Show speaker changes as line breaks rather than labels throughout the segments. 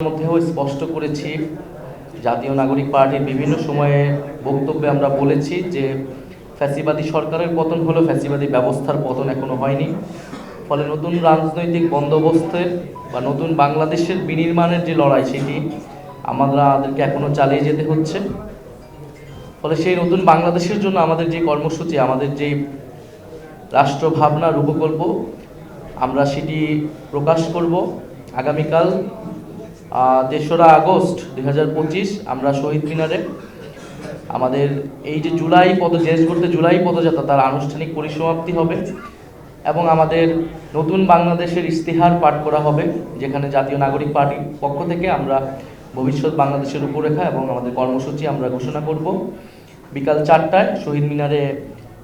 মধ্যেও স্পষ্ট করেছি, জাতীয় নাগরিক পার্টির বিভিন্ন সময়ে বক্তব্যে আমরা বলেছি যে ফ্যাসিবাদী সরকারের পতন হলো ফ্যাসিবাদী ব্যবস্থার পতন এখনও হয়নি। ফলে নতুন রাজনৈতিক বন্দোবস্তের বা নতুন বাংলাদেশের বিনির্মাণের যে লড়াই সেটি আমাদেরকে এখনও চালিয়ে যেতে হচ্ছে। ফলে সেই নতুন বাংলাদেশের জন্য আমাদের যে কর্মসূচি, আমাদের যে রাষ্ট্র ভাবনা রূপকল্প, আমরা সেটি প্রকাশ করব। আগামীকাল তেসরা আগস্ট দু হাজার পঁচিশ আমরা শহীদ মিনারে আমাদের এই যে জুলাই পদ, দেশ করতে জুলাই পদযাত্রা, তার আনুষ্ঠানিক পরিসমাপ্তি হবে এবং আমাদের নতুন বাংলাদেশের ইস্তিহার পাঠ করা হবে, যেখানে জাতীয় নাগরিক পার্টির পক্ষ থেকে আমরা ভবিষ্যৎ বাংলাদেশের রূপরেখা এবং আমাদের কর্মসূচি আমরা ঘোষণা করব। বিকাল চারটায় শহীদ মিনারে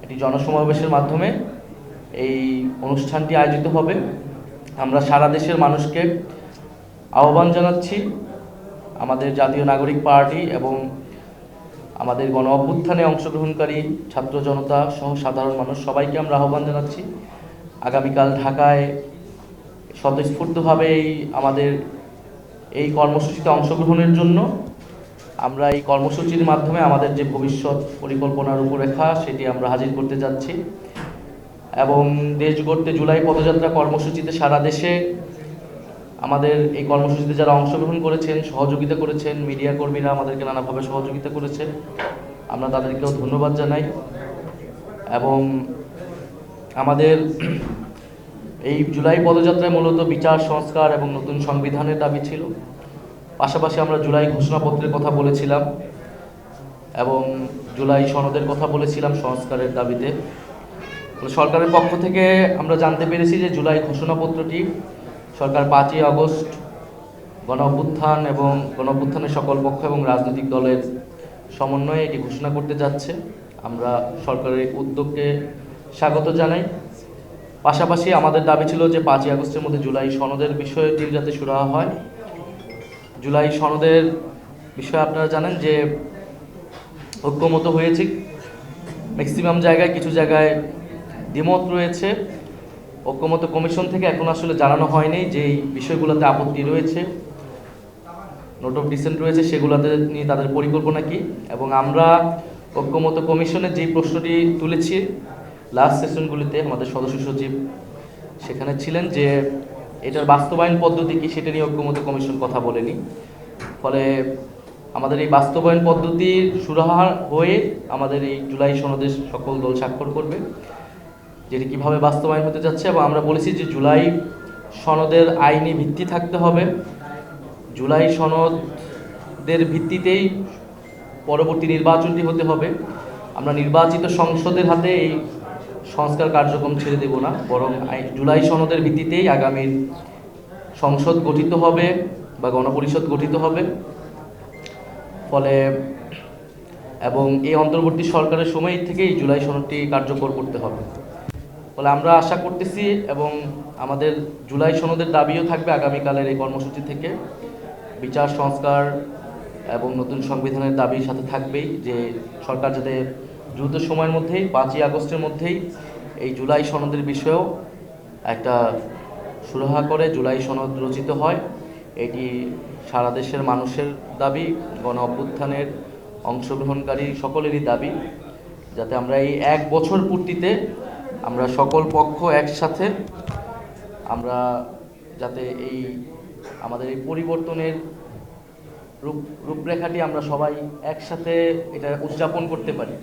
একটি জনসমাবেশের মাধ্যমে এই অনুষ্ঠানটি আয়োজিত হবে। আমরা সারা দেশের মানুষকে আহ্বান জানাচ্ছি আমাদের জাতীয় নাগরিক পার্টি এবং আমাদের গণ অভ্যুত্থানে অংশগ্রহণকারী ছাত্র জনতা সহ সাধারণ মানুষ সবাইকে আমরা আহ্বান জানাচ্ছি। আগামীকাল ঢাকায় স্বতঃস্ফূর্তভাবে এই আমাদের এই কর্মসূচিতে অংশগ্রহণের জন্য আমরা এই কর্মসূচির মাধ্যমে আমাদের যে ভবিষ্যৎ পরিকল্পনার রূপরেখা সেটি আমরা হাজির করতে যাচ্ছি। এবং দেশ গড়তে জুলাই পদযাত্রা কর্মসূচিতে সারা দেশে আমাদের এই কর্মসূচিতে যারা অংশগ্রহণ করেছেন, সহযোগিতা করেছেন, মিডিয়া কর্মীরা আমাদেরকে নানাভাবে সহযোগিতা করেছে আমরা তাদেরকেও ধন্যবাদ জানাই। এবং আমাদের এই জুলাই পদযাত্রায় মূলত বিচার, সংস্কার এবং নতুন সংবিধানের দাবি ছিল। পাশাপাশি আমরা জুলাই ঘোষণাপত্রের কথা বলেছিলাম এবং জুলাই সনদের কথা বলেছিলাম সংস্কারের দাবিতে। সরকারের পক্ষ থেকে আমরা জানতে পেরেছি যে জুলাই ঘোষণাপত্রটি সরকার পাঁচই আগস্ট গণ অভ্যুত্থান এবং গণ অভ্যুত্থানের সকল পক্ষ এবং রাজনৈতিক দলের সমন্বয়ে এটি ঘোষণা করতে যাচ্ছে। আমরা সরকারের উদ্যোগকে স্বাগত জানাই। পাশাপাশি আমাদের দাবি ছিল যে পাঁচই আগস্টের মধ্যে জুলাই সনদের বিষয়টি যাতে সুরাহা হয়। জুলাই সনদের বিষয়ে আপনারা জানেন যে ঐক্যমত হয়েছে। ম্যাক্সিমাম জায়গায়, কিছু জায়গায় দ্বিমত রয়েছে। ঐক্যমত কমিশন থেকে এখন আসলে জানানো হয়নি যে এই বিষয়গুলোতে আপত্তি রয়েছে। নোট অফ ডিসেন্ট রয়েছে, সেগুলোতে নিয়ে তাদের পরিকল্পনা কি? এবং আমরা ঐক্যমত কমিশনের যেই প্রশ্নটি তুলেছি লাস্ট সেশনগুলিতে আমাদের সদস্য সচিব সেখানে ছিলেন যে এটার বাস্তবায়ন পদ্ধতি কি সেটা নিয়ে ঐক্যমত কমিশন কথা বলেনি। ফলে আমাদের এই বাস্তবায়ন পদ্ধতির সুরাহা হয়ে আমাদের এই জুলাই সনদে সকল দল স্বাক্ষর করবে। যেটি কীভাবে বাস্তবায়ন হতে যাচ্ছে এবং আমরা বলেছি যে জুলাই সনদের আইনি ভিত্তি থাকতে হবে। জুলাই সনদের ভিত্তিতেই পরবর্তী নির্বাচনটি হতে হবে। আমরা নির্বাচিত সংসদের হাতে এই সংস্কার কার্যক্রম ছেড়ে দেব না, বরং জুলাই সনদের ভিত্তিতেই আগামীর সংসদ গঠিত হবে বা গণপরিষদ গঠিত হবে। ফলে এবং এই অন্তর্বর্তী সরকারের সময় থেকেই জুলাই সনদটি কার্যকর করতে হবে। ফলে আমরা আশা করতেছি এবং আমাদের জুলাই সনদের দাবিও থাকবে আগামীকালের এই কর্মসূচি থেকে। বিচার, সংস্কার এবং নতুন সংবিধানের দাবির সাথে থাকবেই যে সরকার যাতে দ্রুত সময়ের মধ্যেই, পাঁচই আগস্টের মধ্যেই এই জুলাই সনদের বিষয়েও একটা সুরাহা করে, জুলাই সনদ রচিত হয়। এটি সারা দেশের মানুষের দাবি, গণ অভ্যুত্থানের অংশগ্রহণকারী সকলেরই দাবি। যাতে আমরা এই এক বছর পূর্তিতে আমরা সকল পক্ষ একসাথে আমরা যাতে এই আমাদের এই পরিবর্তনের রূপ রূপরেখাটি আমরা সবাই একসাথে এটা উদযাপন করতে পারি।